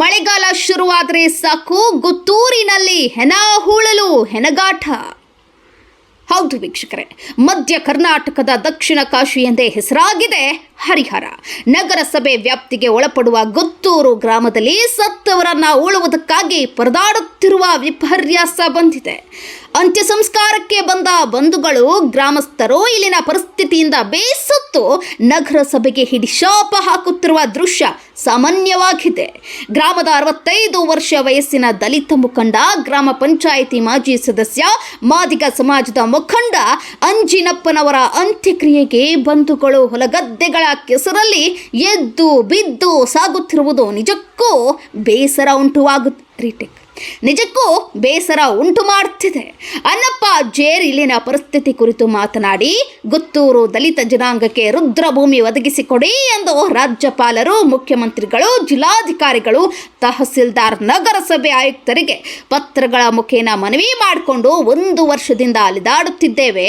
ಮಳೆಗಾಲ ಶುರುವಾದರೆ ಸಾಕು. ಗುತ್ತೂರಿನಲ್ಲಿ ಹೆಣ ಹೂಳಲು ಹೆನಗಾಟ ಹೌದು ವೀಕ್ಷಕರೇ, ಮಧ್ಯ ಕರ್ನಾಟಕದ ದಕ್ಷಿಣ ಕಾಶಿ ಎಂದೇ ಹೆಸರಾಗಿದೆ ಹರಿಹರ ನಗರಸಭೆ ವ್ಯಾಪ್ತಿಗೆ ಒಳಪಡುವ ಗುತ್ತೂರು ಗ್ರಾಮದಲ್ಲಿ ಸತ್ತವರನ್ನ ಉಳುವುದಕ್ಕಾಗಿ ಪರದಾಡುತ್ತಿರುವ ವಿಪರ್ಯಾಸ ಬಂದಿದೆ. ಅಂತ್ಯ ಸಂಸ್ಕಾರಕ್ಕೆ ಬಂದ ಬಂಧುಗಳು, ಗ್ರಾಮಸ್ಥರು ಇಲ್ಲಿನ ಪರಿಸ್ಥಿತಿಯಿಂದ ಬೇಸತ್ತು ನಗರಸಭೆಗೆ ಹಿಡಿಶಾಪ ಹಾಕುತ್ತಿರುವ ದೃಶ್ಯ ಸಾಮಾನ್ಯವಾಗಿದೆ. ಗ್ರಾಮದ ಅರವತ್ತೈದು ವರ್ಷ ವಯಸ್ಸಿನ ದಲಿತ ಮುಖಂಡ, ಗ್ರಾಮ ಪಂಚಾಯಿತಿ ಮಾಜಿ ಸದಸ್ಯ, ಮಾದಿಗ ಸಮಾಜದ ಮುಖಂಡ, ಅಂಜಿನಪ್ಪನವರ ಅಂತ್ಯಕ್ರಿಯೆಗೆ ಬಂಧುಗಳು ಹೊಲಗದ್ದೆಗಳ ಕೆಸರಲ್ಲಿ ಎದ್ದು ಬಿದ್ದು ಸಾಗುತ್ತಿರುವುದು ನಿಜಕ್ಕೂ ಬೇಸರ ಉಂಟುವಾಗು ರೀಟೆಕ್ ನಿಜಕ್ಕೂ ಬೇಸರ ಉಂಟು ಮಾಡುತ್ತಿದೆ ಅನ್ನಪ್ಪ ಜೇರ್ ಇಲ್ಲಿನ ಪರಿಸ್ಥಿತಿ ಕುರಿತು ಮಾತನಾಡಿ, ಗುತ್ತೂರು ದಲಿತ ಜನಾಂಗಕ್ಕೆ ರುದ್ರಭೂಮಿ ಒದಗಿಸಿಕೊಡಿ ಎಂದು ರಾಜ್ಯಪಾಲರು, ಮುಖ್ಯಮಂತ್ರಿಗಳು, ಜಿಲ್ಲಾಧಿಕಾರಿಗಳು, ತಹಸೀಲ್ದಾರ್, ನಗರಸಭೆ ಆಯುಕ್ತರಿಗೆ ಪತ್ರಗಳ ಮುಖೇನ ಮನವಿ ಮಾಡಿಕೊಂಡು ಒಂದು ವರ್ಷದಿಂದ ಅಲಿದಾಡುತ್ತಿದ್ದೇವೆ.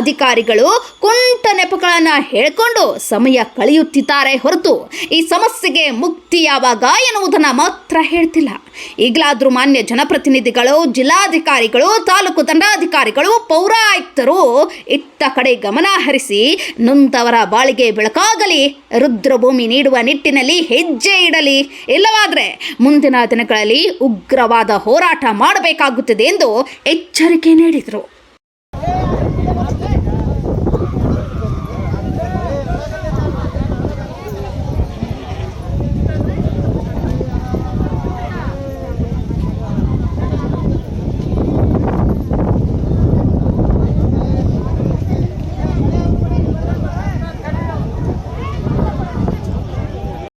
ಅಧಿಕಾರಿಗಳು ಕುಂಟ ನೆಪಗಳನ್ನು ಹೇಳಿಕೊಂಡು ಸಮಯ ಕಳೆಯುತ್ತಿದ್ದಾರೆ ಹೊರತು ಈ ಸಮಸ್ಯೆಗೆ ಮುಕ್ತಿ ಯಾವಾಗ ಎನ್ನುವುದನ್ನು ಮಾತ್ರ ಹೇಳ್ತಿಲ್ಲ. ಈಗಲಾದರೂ ಮಾನ್ಯ ಜನಪ್ರತಿನಿಧಿಗಳು, ಜಿಲ್ಲಾಧಿಕಾರಿಗಳು, ತಾಲೂಕು ದಂಡಾಧಿಕಾರಿಗಳು, ಪೌರಾಯುಕ್ತರು ಇತ್ತ ಕಡೆ ಗಮನ ಹರಿಸಿ ನೊಂದವರ ಬಾಳಿಗೆ ಬೆಳಕಾಗಲಿ, ರುದ್ರಭೂಮಿ ನೀಡುವ ನಿಟ್ಟಿನಲ್ಲಿ ಹೆಜ್ಜೆ ಇಡಲಿ. ಇಲ್ಲವಾದರೆ ಮುಂದಿನ ದಿನಗಳಲ್ಲಿ ಉಗ್ರವಾದ ಹೋರಾಟ ಮಾಡಬೇಕಾಗುತ್ತದೆ ಎಂದು ಎಚ್ಚರಿಕೆ ನೀಡಿದರು.